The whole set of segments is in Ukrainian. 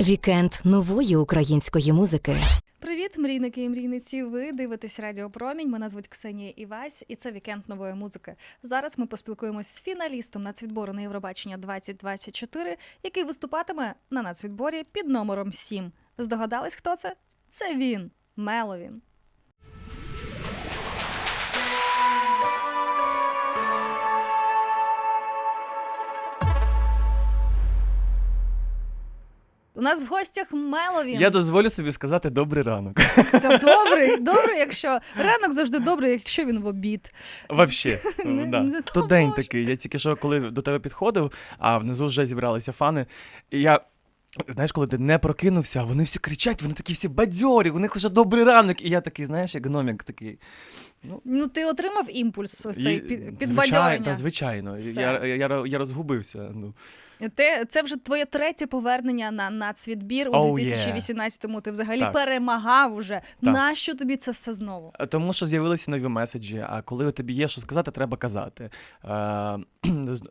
Вікенд нової української музики. Привіт, мрійники і мрійниці. Ви дивитесь Радіо Промінь. Мене звуть Ксенія Івась, і це вікенд нової музики. Зараз ми поспілкуємось з фіналістом нацвідбору на Євробачення 2024, який виступатиме на нацвідборі під номером 7. Здогадались, хто це? Це він, Меловін. У нас в гостях Меловін. Я дозволю собі сказати добрий ранок. Та добрий, добрий, якщо ранок завжди добрий, якщо він в обід. Вообще, Не- да. не То день такий. Я тільки що, коли до тебе підходив, а внизу вже зібралися фани. І я. Знаєш, коли ти не прокинувся, а вони всі кричать, вони такі всі бадьорі, у них вже добрий ранок. І я такий, знаєш, як гномік такий. Ну, ти отримав імпульс цей підбадьорення. та, звичайно. Все. Я, я, я, розгубився. Ну. Те, це вже твоє третє повернення на нацвідбір у Oh, 2018-му. Ти взагалі Так. перемагав уже. Так. Нащо тобі це все знову? Тому що з'явилися нові меседжі, а коли у тобі є що сказати, треба казати. Е,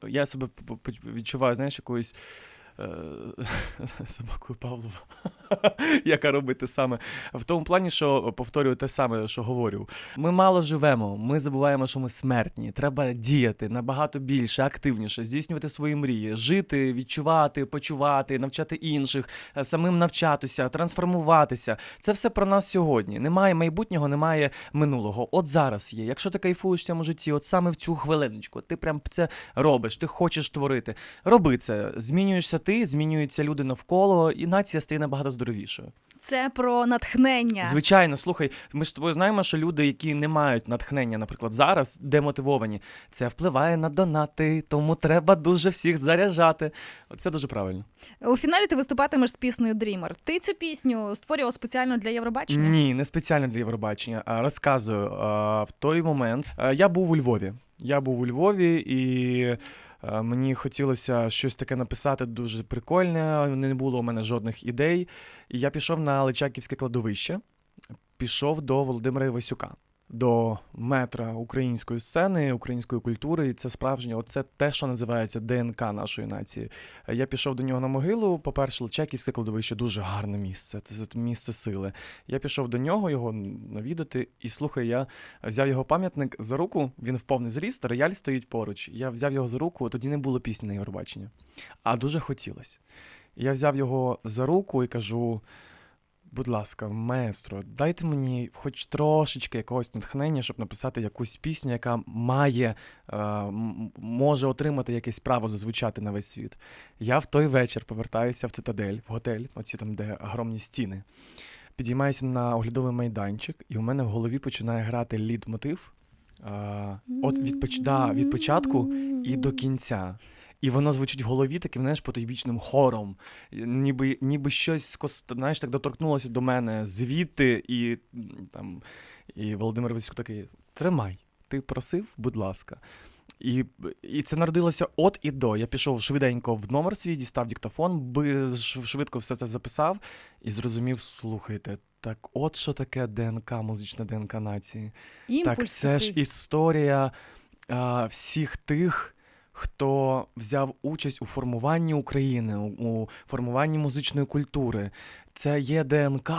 я себе відчуваю, знаєш, якоюсь. Е, Собакою Павлова, яка робить те саме. В тому плані, що повторюю те саме, що говорю. Ми мало живемо, ми забуваємо, що ми смертні. Треба діяти набагато більше, активніше, здійснювати свої мрії, жити, відчувати, почувати, навчати інших, е, самим навчатися, трансформуватися. Це все про нас сьогодні. Немає майбутнього, немає минулого. От зараз є. Якщо ти кайфуєш в цьому житті, от саме в цю хвилиночку, ти прям це робиш, ти хочеш творити. Роби це. Змінюєшся ти, змінюються люди навколо, і нація стає набагато здоровішою. Це про натхнення. Звичайно, слухай, ми ж з тобою знаємо, що люди, які не мають натхнення, наприклад, зараз демотивовані, це впливає на донати, тому треба дуже всіх заряджати. Це дуже правильно. У фіналі ти виступатимеш з піснею Dreamer. Ти цю пісню створював спеціально для Євробачення? Ні, не спеціально для Євробачення. Розказую в той момент. Я був у Львові. Я був у Львові і. А, Мені хотілося щось таке написати дуже прикольне, не було у мене жодних ідей. І я пішов на Личаківське кладовище, пішов до Володимира Івасюка, до метра української сцени, української культури. І це справжнє, оце те, що називається ДНК нашої нації. Я пішов до нього на могилу. По-перше, Личаківське кладовище дуже гарне місце. Це місце сили. Я пішов до нього, його навідати, і слухай, я взяв його пам'ятник за руку. Він в повний зріст, рояль стоїть поруч. Я взяв його за руку, тоді не було пісні на Євробачення. А дуже хотілося. Я взяв його за руку і кажу: будь ласка, маестро, дайте мені хоч трошечки якогось натхнення, щоб написати якусь пісню, яка має, е, може отримати якесь право зазвучати на весь світ. Я в той вечір повертаюся в цитадель, в готель, оці там, де огромні стіни. Підіймаюся на оглядовий майданчик, і у мене в голові починає грати лід-мотив. От від, да, від початку і до кінця. І воно звучить в голові таким, знаєш, потойбічним хором. Ніби, ніби щось знаєш, так доторкнулося до мене звідти, і там і Володимир Васюк такий: тримай, ти просив, будь ласка. І, і це народилося от і до. Я пішов швиденько в номер свій, дістав диктофон, швидко все це записав і зрозумів: слухайте, так от що таке ДНК, музична ДНК нації. Імпульс Так, це ж історія а, всіх тих, хто взяв участь у формуванні України, у, формуванні музичної культури. Це є ДНК.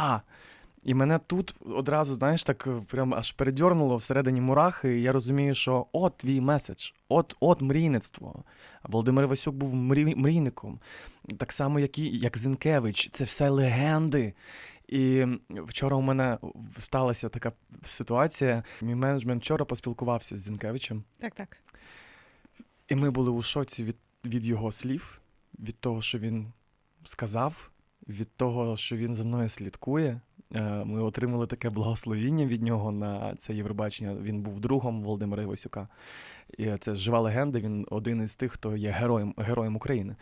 І мене тут одразу, знаєш, так е, прям аж передьорнуло всередині мурахи, і я розумію, що от твій меседж, от, от мрійництво. Володимир Васюк був мрій, мрійником, так само, як і як Зінкевич. Це все легенди. І вчора у мене сталася така ситуація. Мій менеджмент вчора поспілкувався з Зінкевичем, Так, так. І ми були у шоці від, від його слів, від того, що він сказав, від того, що він за мною слідкує. Е, Ми отримали таке благословіння від нього на це Євробачення. Він був другом Володимира Івасюка. Це жива легенда. Він один із тих, хто є героєм, героєм України.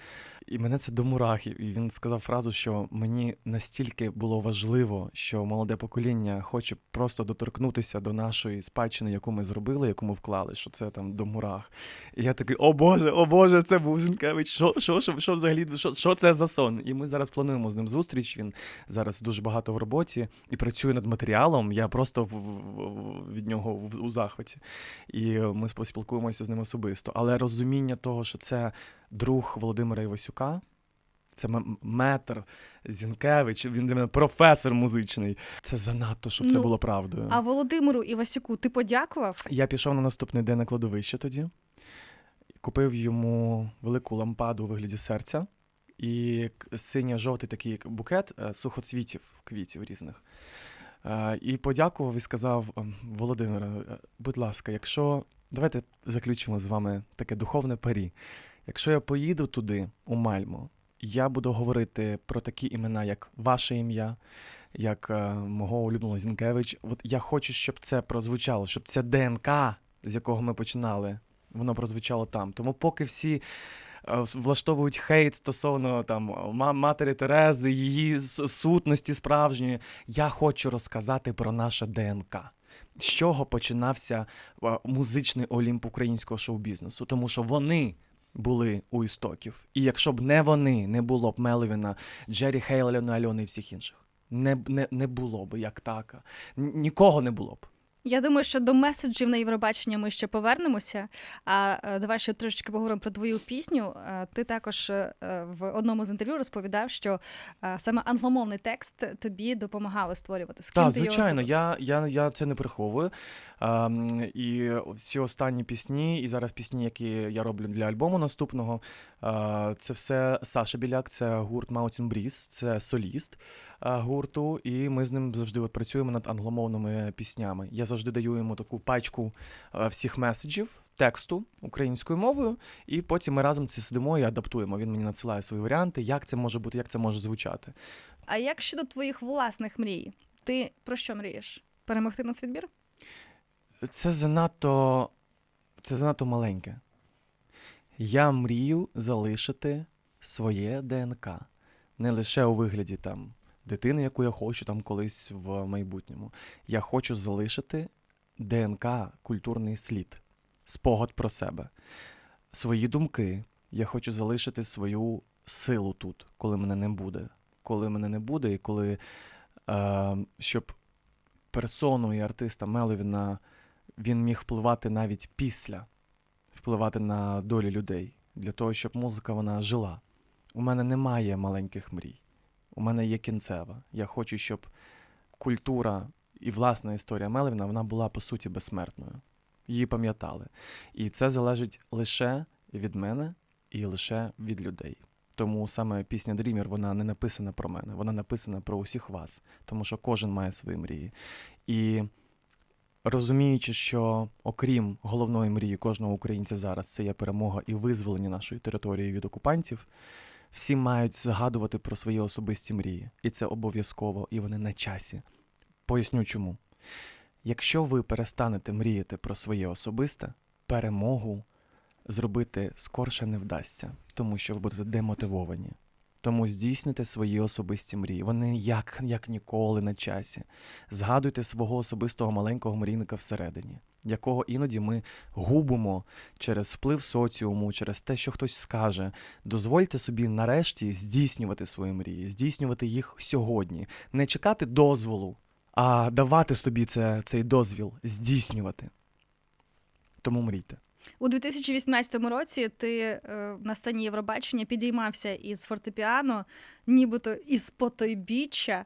І мене це до мурахів. І він сказав фразу, що мені настільки було важливо, що молоде покоління хоче просто доторкнутися до нашої спадщини, яку ми зробили, яку ми вклали, що це там до мурах. І я такий, о Боже, о Боже, це був Зінкевич. Що, що, що, що взагалі, що, що це за сон? І ми зараз плануємо з ним зустріч. Він зараз дуже багато в роботі і працює над матеріалом. Я просто в, в- в- від нього в, у захваті. І ми поспілкуємося з ним особисто. Але розуміння того, що це друг Володимира Івасюка. Це метр Зінкевич, він для мене професор музичний. Це занадто, щоб це Ну, було правдою. А Володимиру Івасюку ти подякував? Я пішов на наступний день на кладовище тоді, купив йому велику лампаду у вигляді серця і синьо-жовтий такий букет е, сухоцвітів, квітів різних. Е, І подякував і сказав: «Ем, Володимире, е, будь ласка, якщо давайте заключимо з вами таке духовне парі. Якщо я поїду туди, у Мальмо, я буду говорити про такі імена, як ваше ім'я, як е, мого улюбленого Зінкевич. От я хочу, щоб це прозвучало, щоб це ДНК, з якого ми починали, воно прозвучало там. Тому поки всі е, влаштовують хейт стосовно там матері Терези, її сутності справжньої, я хочу розказати про наше ДНК. З чого починався музичний олімп українського шоу-бізнесу? Тому що вони були у істоків. І якщо б не вони, не було б Мелвіна, Джері Хейлена, Альони і всіх інших. Не, не, не було б як така. Нікого не було б. Я думаю, що до меседжів на Євробачення ми ще повернемося. А е, давай ще трошечки поговоримо про твою пісню. Е, Ти також е, в одному з інтерв'ю розповідав, що саме англомовний текст тобі допомагали створювати. З ким Так, ти звичайно, зробив? я, я, я це не приховую. Ем, і всі останні пісні, і зараз пісні, які я роблю для альбому наступного, е, це все Саша Біляк, це гурт Mountain Breeze, це соліст гурту, і ми з ним завжди от працюємо над англомовними піснями. Я завжди даю йому таку пачку е, всіх меседжів, тексту українською мовою, і потім ми разом це сидимо і адаптуємо. Він мені надсилає свої варіанти, як це може бути, як це може звучати. А як щодо твоїх власних мрій? Ти про що мрієш? Перемогти на світбір? Це занадто. Це занадто маленьке. Я мрію залишити своє ДНК. Не лише у вигляді там дитини, яку я хочу там колись в майбутньому. Я хочу залишити ДНК, культурний слід, спогад про себе, свої думки. Я хочу залишити свою силу тут, коли мене не буде. Коли мене не буде, і коли е, щоб персону і артиста Меловіна він міг впливати навіть після, впливати на долі людей, для того, щоб музика вона жила. У мене немає маленьких мрій. У мене є кінцева. Я хочу, щоб культура і власна історія Мелвіна вона була по суті безсмертною. Її пам'ятали. І це залежить лише від мене і лише від людей. Тому саме пісня Дрімір вона не написана про мене, вона написана про усіх вас, тому що кожен має свої мрії. І розуміючи, що окрім головної мрії кожного українця зараз це є перемога і визволення нашої території від окупантів, всі мають згадувати про свої особисті мрії. І це обов'язково, і вони на часі. Поясню чому. Якщо ви перестанете мріяти про своє особисте, перемогу зробити скорше не вдасться, тому що ви будете демотивовані. Тому здійснюйте свої особисті мрії. Вони як, як ніколи на часі. Згадуйте свого особистого маленького мрійника всередині, якого іноді ми губимо через вплив соціуму, через те, що хтось скаже. Дозвольте собі нарешті здійснювати свої мрії, здійснювати їх сьогодні, не чекати дозволу, а давати собі це, цей дозвіл, здійснювати. Тому мрійте. У 2018 році ти е, на сцені Євробачення підіймався із фортепіано, нібито із потойбіччя.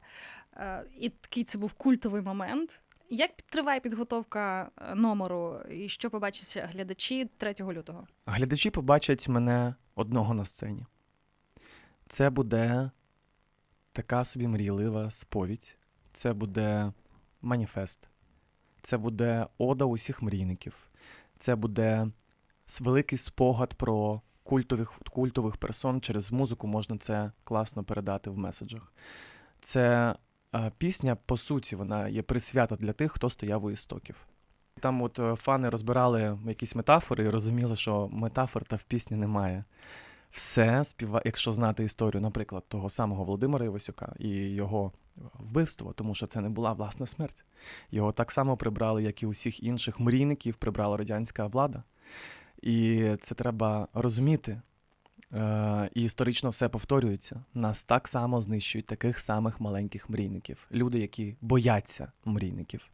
Е, і такий це був культовий момент. Як триває підготовка е, номеру, і що побачать глядачі 3 лютого? Глядачі побачать мене одного на сцені. Це буде така собі мрійлива сповідь. Це буде маніфест. Це буде ода усіх мрійників. Це буде великий спогад про культових, культових персон. Через музику можна це класно передати в меседжах. Це е, пісня, по суті, вона є присвята для тих, хто стояв у істоків. Там от е, фани розбирали якісь метафори і розуміли, що метафор та в пісні немає. Все співа, якщо знати історію, наприклад, того самого Володимира Івасюка і його вбивство, тому що це не була власна смерть. Його так само прибрали, як і усіх інших мрійників, прибрала радянська влада. І це треба розуміти. Е, і історично все повторюється. Нас так само знищують таких самих маленьких мрійників, люди, які бояться мрійників.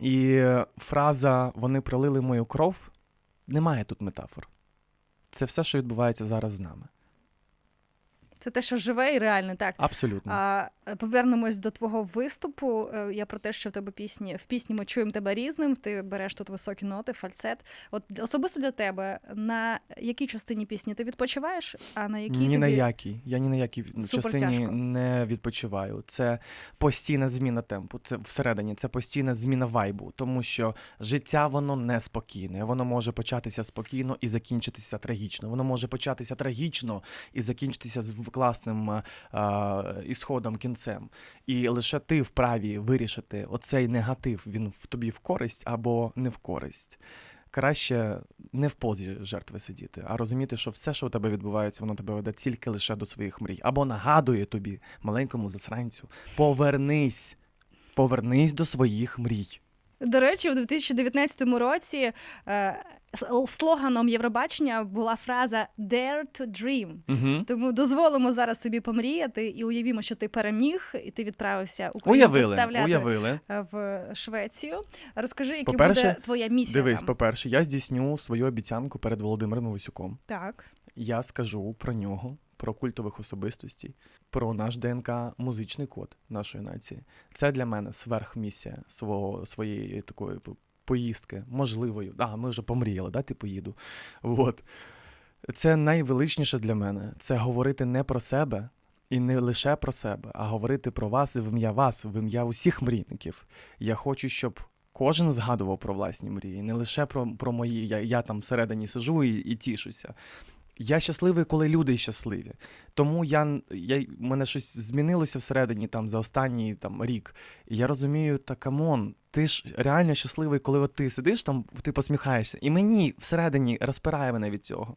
І фраза Вони пролили мою кров немає тут метафор. Це все, що відбувається зараз з нами. Це те, що живе і реальне, так. Абсолютно. А повернемось до твого виступу. Е, Я про те, що в тебе пісні в пісні ми чуємо тебе різним. Ти береш тут високі ноти, фальцет. От особисто для тебе на якій частині пісні ти відпочиваєш, а на якій ні тобі на якій. Я ні на якій Супер частині тяжко. не відпочиваю. Це постійна зміна темпу. Це всередині, це постійна зміна вайбу, тому що життя воно неспокійне. Воно може початися спокійно і закінчитися трагічно. Воно може початися трагічно і закінчитися з класним а, а, ісходом, кінцем. І лише ти вправі вирішити оцей негатив. Він в тобі в користь або не в користь. Краще не в позі жертви сидіти, а розуміти, що все, що у тебе відбувається, воно тебе веде тільки лише до своїх мрій. Або нагадує тобі, маленькому засранцю, повернись, повернись до своїх мрій. До речі, у 2019 році е, слоганом Євробачення була фраза «Dare to dream». Угу. Тому дозволимо зараз собі помріяти і уявімо, що ти переміг, і ти відправився Україну представляти уявили. е, в Швецію. Розкажи, яка буде твоя місія Дивись, там? по-перше, я здійсню свою обіцянку перед Володимиром Висюком. Так. Я скажу про нього, про культових особистостей, про наш ДНК музичний код нашої нації. Це для мене сверхмісія свого своєї такої по- поїздки, можливою. А, ми вже помріяли, да, ти поїду. От. Це найвеличніше для мене. Це говорити не про себе. І не лише про себе, а говорити про вас і в ім'я вас, в ім'я усіх мрійників. Я хочу, щоб кожен згадував про власні мрії, не лише про, про мої. Я, я там всередині сижу і, і тішуся. Я щасливий, коли люди щасливі. Тому я, я мене щось змінилося всередині там за останній там рік. І я розумію, та камон, ти ж реально щасливий, коли от ти сидиш там, ти посміхаєшся. І мені всередині розпирає мене від цього.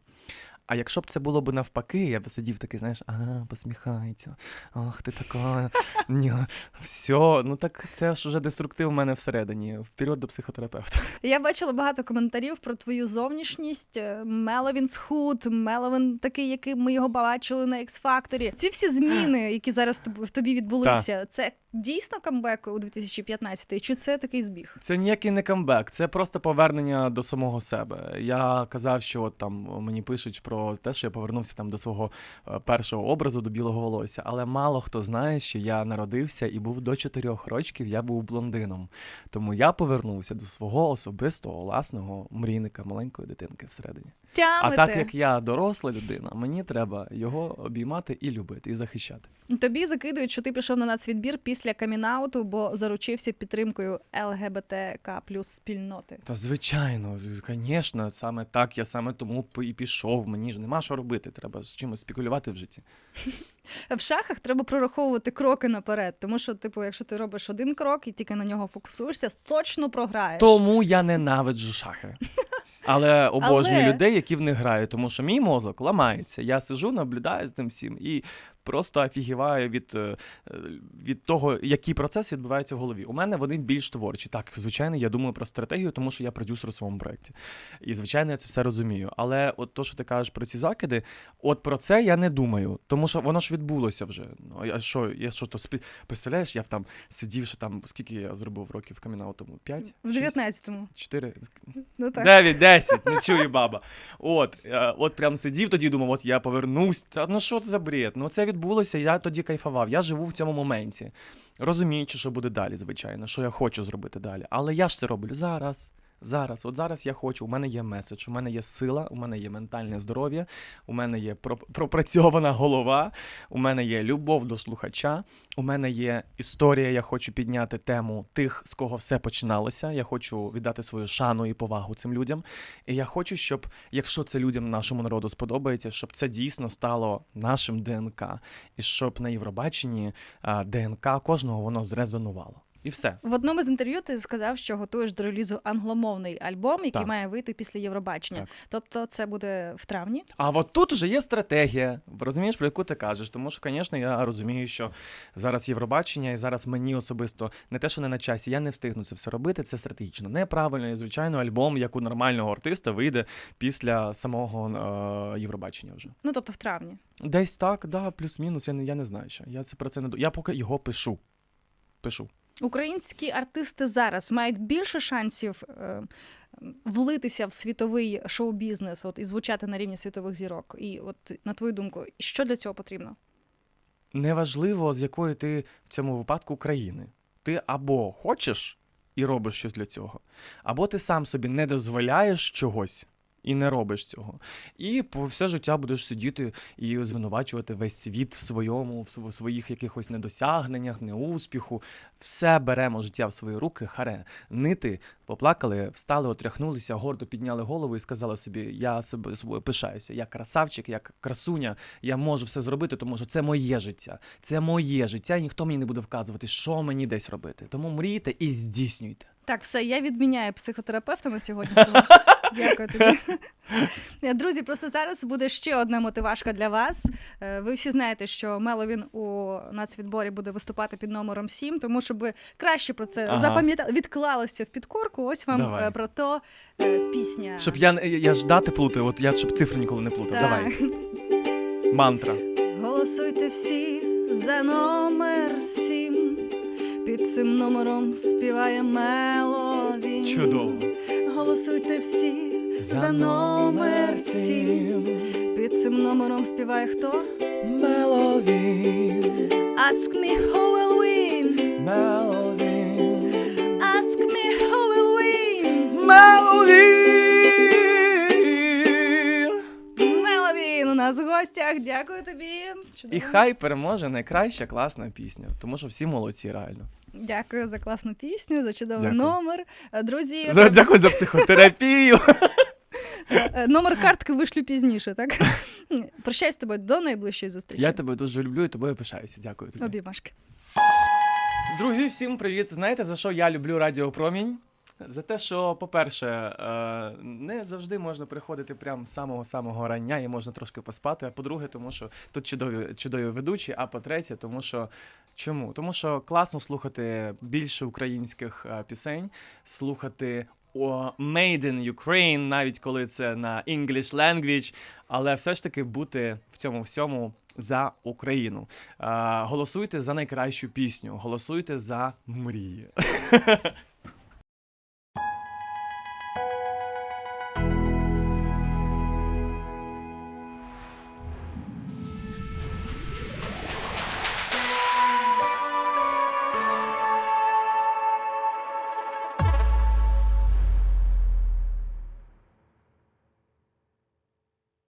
А якщо б це було б навпаки, я б сидів такий, знаєш, ага, посміхається. Ах, ти така. Ні, все, ну так це ж уже деструктив в мене всередині. Вперед до психотерапевта. Я бачила багато коментарів про твою зовнішність. Меловін схуд, Меловін такий, яким ми його бачили на X-Factor. Ці всі зміни, які зараз в тобі відбулися, це дійсно камбек у 2015 чи це такий збіг? Це ніякий не камбек, це просто повернення до самого себе. Я казав, що от там мені пишуть про те, що я повернувся там до свого е, першого образу, до білого волосся. Але мало хто знає, що я народився і був до чотирьох років, я був блондином. Тому я повернувся до свого особистого власного мрійника, маленької дитинки всередині. А так як я доросла людина, мені треба його обіймати і любити, і захищати. Тобі закидують, що ти пішов на нацвідбір після камінауту, бо заручився підтримкою ЛГБТК плюс спільноти. Та звичайно, звісно, саме так я саме тому і пішов. Мені ж нема що робити. Треба з чимось спекулювати в житті. В шахах треба прораховувати кроки наперед, тому що, типу, якщо ти робиш один крок і тільки на нього фокусуєшся, точно програєш. Тому я ненавиджу шахи. Але обожнюю Але- людей, які в них грають, тому що мій мозок ламається. Я сижу, наблюдаю з цим всім і просто офігіваю від, е, від того, який процес відбувається в голові. У мене вони більш творчі. Так, звичайно, я думаю про стратегію, тому що я продюсер у своєму проєкті. І, звичайно, я це все розумію. Але от то, що ти кажеш про ці закиди, от про це я не думаю, тому що воно ж відбулося вже. Ну, а що, я що то спі... представляєш, я б там сидів, що там, скільки я зробив років камінау тому? П'ять? В 19-му. Чотири? Ну так. 9, 10, не чує баба. От, е, от прям сидів тоді, думав, от я повернусь. Та ну що це за бред? Ну це відбулося, я тоді кайфував. Я живу в цьому моменті. Розуміючи, що буде далі, звичайно, що я хочу зробити далі. Але я ж це роблю зараз. Зараз, от зараз я хочу. У мене є меседж, у мене є сила, у мене є ментальне здоров'я, у мене є про- пропрацьована голова, у мене є любов до слухача, у мене є історія. Я хочу підняти тему тих, з кого все починалося. Я хочу віддати свою шану і повагу цим людям. І я хочу, щоб, якщо це людям нашому народу сподобається, щоб це дійсно стало нашим ДНК, і щоб на Євробаченні ДНК кожного воно зрезонувало. І все. В одному з інтерв'ю ти сказав, що готуєш до релізу англомовний альбом, який Так. має вийти після Євробачення. Так. Тобто це буде в травні. А от тут вже є стратегія, розумієш, про яку ти кажеш. Тому що, звісно, я розумію, що зараз Євробачення, і зараз мені особисто не те, що не на часі, я не встигну це все робити. Це стратегічно. Неправильно, і звичайно, альбом, як у нормального артиста, вийде після самого е, Євробачення вже. Ну тобто в травні. Десь так, да, плюс-мінус. Я не, я не знаю ще. Я це про це не Я поки його пишу. Пишу. Українські артисти зараз мають більше шансів е, влитися в світовий шоу-бізнес, от і звучати на рівні світових зірок. І от на твою думку, що для цього потрібно? неважливо, з якої ти в цьому випадку країни. Ти або хочеш і робиш щось для цього, або ти сам собі не дозволяєш чогось. І не робиш цього. І по все життя будеш сидіти і звинувачувати весь світ в своєму, в св- своїх якихось недосягненнях, неуспіху. Все беремо життя в свої руки, харе. Нити поплакали, встали, отряхнулися, гордо підняли голову і сказали собі: я себе собою пишаюся, я красавчик, я красуня, я можу все зробити, тому що це моє життя. Це моє життя, і ніхто мені не буде вказувати, що мені десь робити. Тому мрійте і здійснюйте. Так, все, я відміняю психотерапевта на сьогодні. Дякую тобі. Е, Друзі, просто зараз буде ще одна мотивашка для вас. Е, Ви всі знаєте, що Меловін у нацвідборі буде виступати під номером 7, тому щоб краще про це Ага. запам'ятали, відклалося в підкорку. Ось вам Давай. е, про то пісня. Щоб я, не- я ж дати плутаю, от я щоб цифри ніколи не плутав. Так. Давай. Мантра. Голосуйте всі за номер 7. Під цим номером співає Меловін. Чудово. Голосуйте всі за, номер сім. Під цим номером співає хто? Меловін. Ask me who will win. Меловін. Ask me who will win. Меловін. Нас в гостях. Дякую тобі. Чудово. І хай переможе найкраща класна пісня, тому що всі молодці, реально. Дякую за класну пісню, за чудовий Дякую. номер. Е, Друзі, За, дякую за психотерапію. е, номер картки вишлю пізніше, так? Прощаюсь з тобою до найближчої зустрічі. Я тебе дуже люблю і тобою пишаюся. Дякую тобі. Обіймашки. Друзі, всім привіт! Знаєте, за що я люблю Радіо Промінь? За те, що, по-перше, е, не завжди можна приходити прям з самого-самого рання і можна трошки поспати. А по-друге, тому що тут чудові, чудові ведучі. А по-третє, тому що чому? Тому що класно слухати більше українських е, пісень, слухати о, Made in Ukraine, навіть коли це на English language, але все ж таки бути в цьому всьому за Україну. Е, голосуйте за найкращу пісню, голосуйте за мрії.